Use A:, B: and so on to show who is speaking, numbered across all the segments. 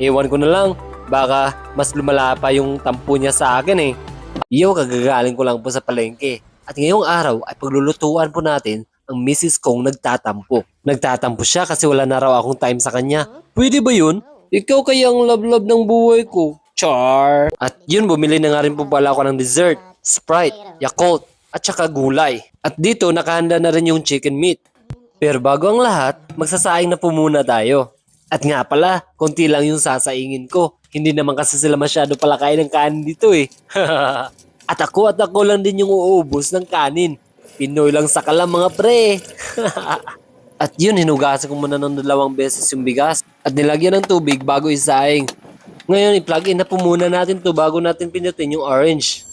A: Ewan ko na lang, baka mas lumala pa yung tampo niya sa akin eh. Iyo, kagagaling ko lang po sa palengke. At ngayong araw ay paglulutuan po natin ang misis kong nagtatampo. Nagtatampo siya kasi wala na raw akong time sa kanya. Pwede ba yun? Ikaw kaya ang love-love ng buhay ko. Char! At yun, bumili na nga rin po pala ako ng dessert, Sprite, Yakult, at saka gulay. At dito, nakahanda na rin yung chicken meat. Pero bago ang lahat, magsasaing na po muna tayo. At nga pala, konti lang yung sasaingin ko. Hindi naman kasi sila masyado pala kain ng kanin dito eh. at ako at ako lang din yung uubos ng kanin. Pinoy lang sa kalam mga pre. at yun, hinugasan ko muna ng dalawang beses yung bigas. At nilagyan ng tubig bago isaing. Ngayon, i-plug in na po muna natin to bago natin pinutin yung orange.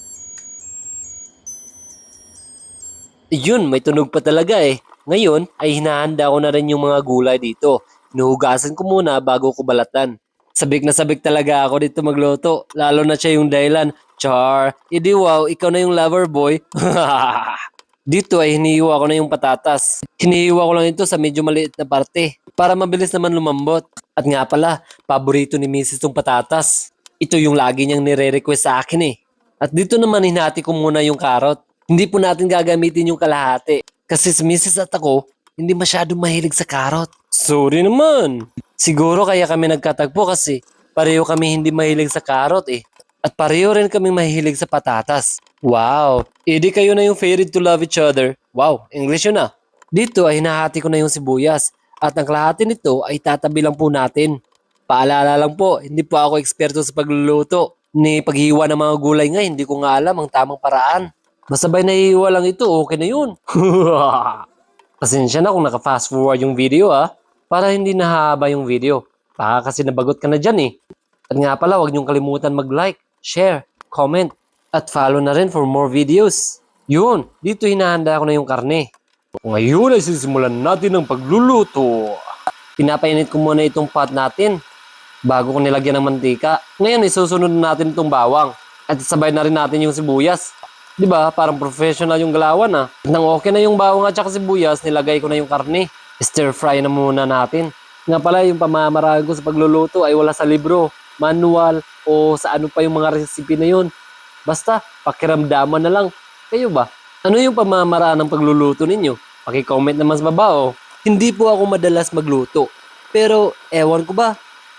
A: Yun, may tunog pa talaga eh. Ngayon ay hinahanda ko na rin yung mga gulay dito. Hinuhugasan ko muna bago ko balatan. Sabik na sabik talaga ako dito magluto. Lalo na siya yung dahilan. Char, edi wow, ikaw na yung lover boy. dito ay hinihiwa ko na yung patatas. Hinihiwa ko lang ito sa medyo maliit na parte para mabilis naman lumambot. At nga pala, paborito ni Mrs. tong patatas. Ito yung lagi niyang nire-request sa akin eh. At dito naman hinati ko muna yung carrot. Hindi po natin gagamitin yung kalahati. Kasi si Mrs. at ako, hindi masyado mahilig sa carrot. Sorry naman. Siguro kaya kami nagkatagpo kasi pareho kami hindi mahilig sa carrot eh. At pareho rin kami mahilig sa patatas. Wow, edi kayo na yung fated to love each other. Wow, English yun ah. Dito ay hinahati ko na yung sibuyas. At ang kalahati nito ay tatabi lang po natin. Paalala lang po, hindi po ako eksperto sa pagluluto. Ni paghiwa ng mga gulay nga, hindi ko nga alam ang tamang paraan. Masabay na hiwa lang ito, okay na yun. Pasensya na kung naka-fast forward yung video ah. Para hindi nahaba yung video. Baka kasi nabagot ka na dyan eh. At nga pala, huwag niyong kalimutan mag-like, share, comment, at follow na rin for more videos. Yun, dito hinahanda ko na yung karne. Ngayon ay sisimulan natin ang pagluluto. Pinapainit ko muna itong pot natin bago ko nilagyan ng mantika. Ngayon isusunod natin itong bawang at sabay na rin natin yung sibuyas. 'Di ba? Parang professional yung galawan ah. Nang okay na yung bawang at saka sibuyas, nilagay ko na yung karne. Stir fry na muna natin. Nga pala yung pamamaraan ko sa pagluluto ay wala sa libro, manual o sa ano pa yung mga recipe na yun. Basta pakiramdaman na lang. Kayo ba? Ano yung pamamaraan ng pagluluto ninyo? Paki-comment naman sa baba oh. Hindi po ako madalas magluto. Pero ewan ko ba,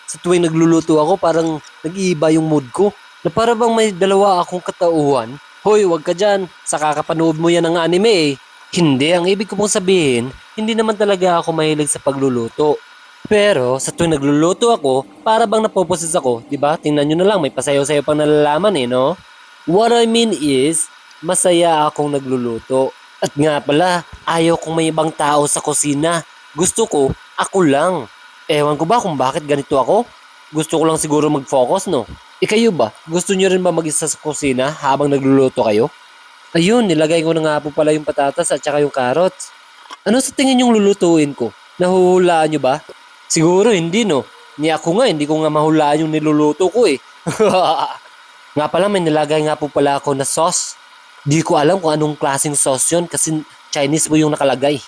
A: sa tuwing nagluluto ako parang nag-iiba yung mood ko. Na para bang may dalawa akong katauhan. Hoy, wag ka dyan. Sa kakapanood mo yan ng anime eh. Hindi, ang ibig ko pong sabihin, hindi naman talaga ako mahilig sa pagluluto. Pero sa tuwing nagluluto ako, para bang napoposes ako, di ba? Tingnan nyo na lang, may pasayaw-sayaw pang nalalaman eh, no? What I mean is, masaya akong nagluluto. At nga pala, ayaw kong may ibang tao sa kusina. Gusto ko, ako lang. Ewan ko ba kung bakit ganito ako? Gusto ko lang siguro mag-focus, no? E kayo ba? Gusto nyo rin ba mag-isa sa kusina habang nagluluto kayo? Ayun, nilagay ko na nga po pala yung patatas at saka yung carrots. Ano sa tingin yung lulutuin ko? Nahuhulaan nyo ba? Siguro hindi no. Ni ako nga, hindi ko nga mahulaan yung niluluto ko eh. nga pala, may nilagay nga po pala ako na sauce. Di ko alam kung anong klaseng sauce yun kasi Chinese po yung nakalagay.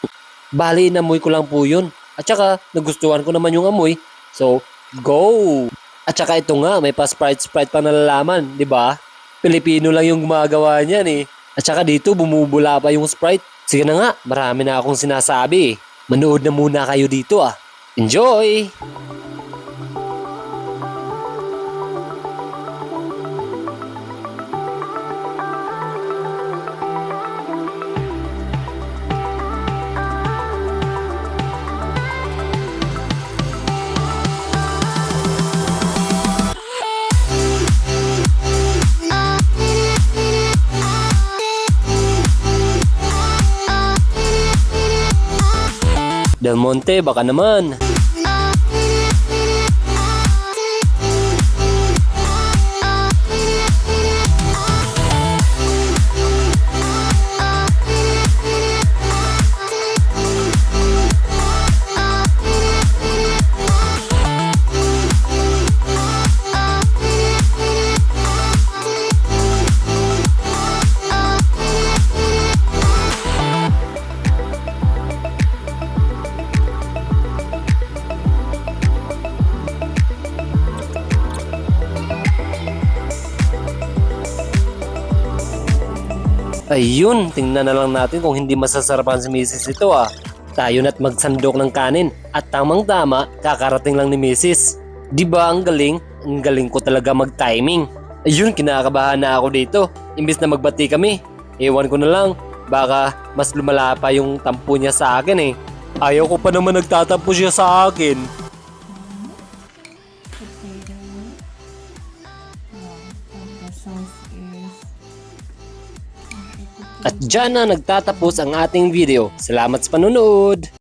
A: Bali, inamoy ko lang po yun. At saka, nagustuhan ko naman yung amoy. So, go! At saka ito nga, may pa Sprite-Sprite pa nalalaman, di ba? Pilipino lang yung gumagawa niyan eh. At saka dito, bumubula pa yung Sprite. Sige na nga, marami na akong sinasabi eh. Manood na muna kayo dito ah. Enjoy! Del Monte, baka naman. Ayun, tingnan na lang natin kung hindi masasarapan si Mrs. ito ah. Tayo na't magsandok ng kanin at tamang tama kakarating lang ni Mrs. Di ba ang galing? Ang galing ko talaga mag-timing. Ayun, kinakabahan na ako dito. Imbis na magbati kami. Ewan ko na lang, baka mas lumala pa yung tampo niya sa akin eh. Ayaw ko pa naman nagtatampo siya sa akin.
B: is...
A: At dyan na nagtatapos ang ating video. Salamat sa panonood!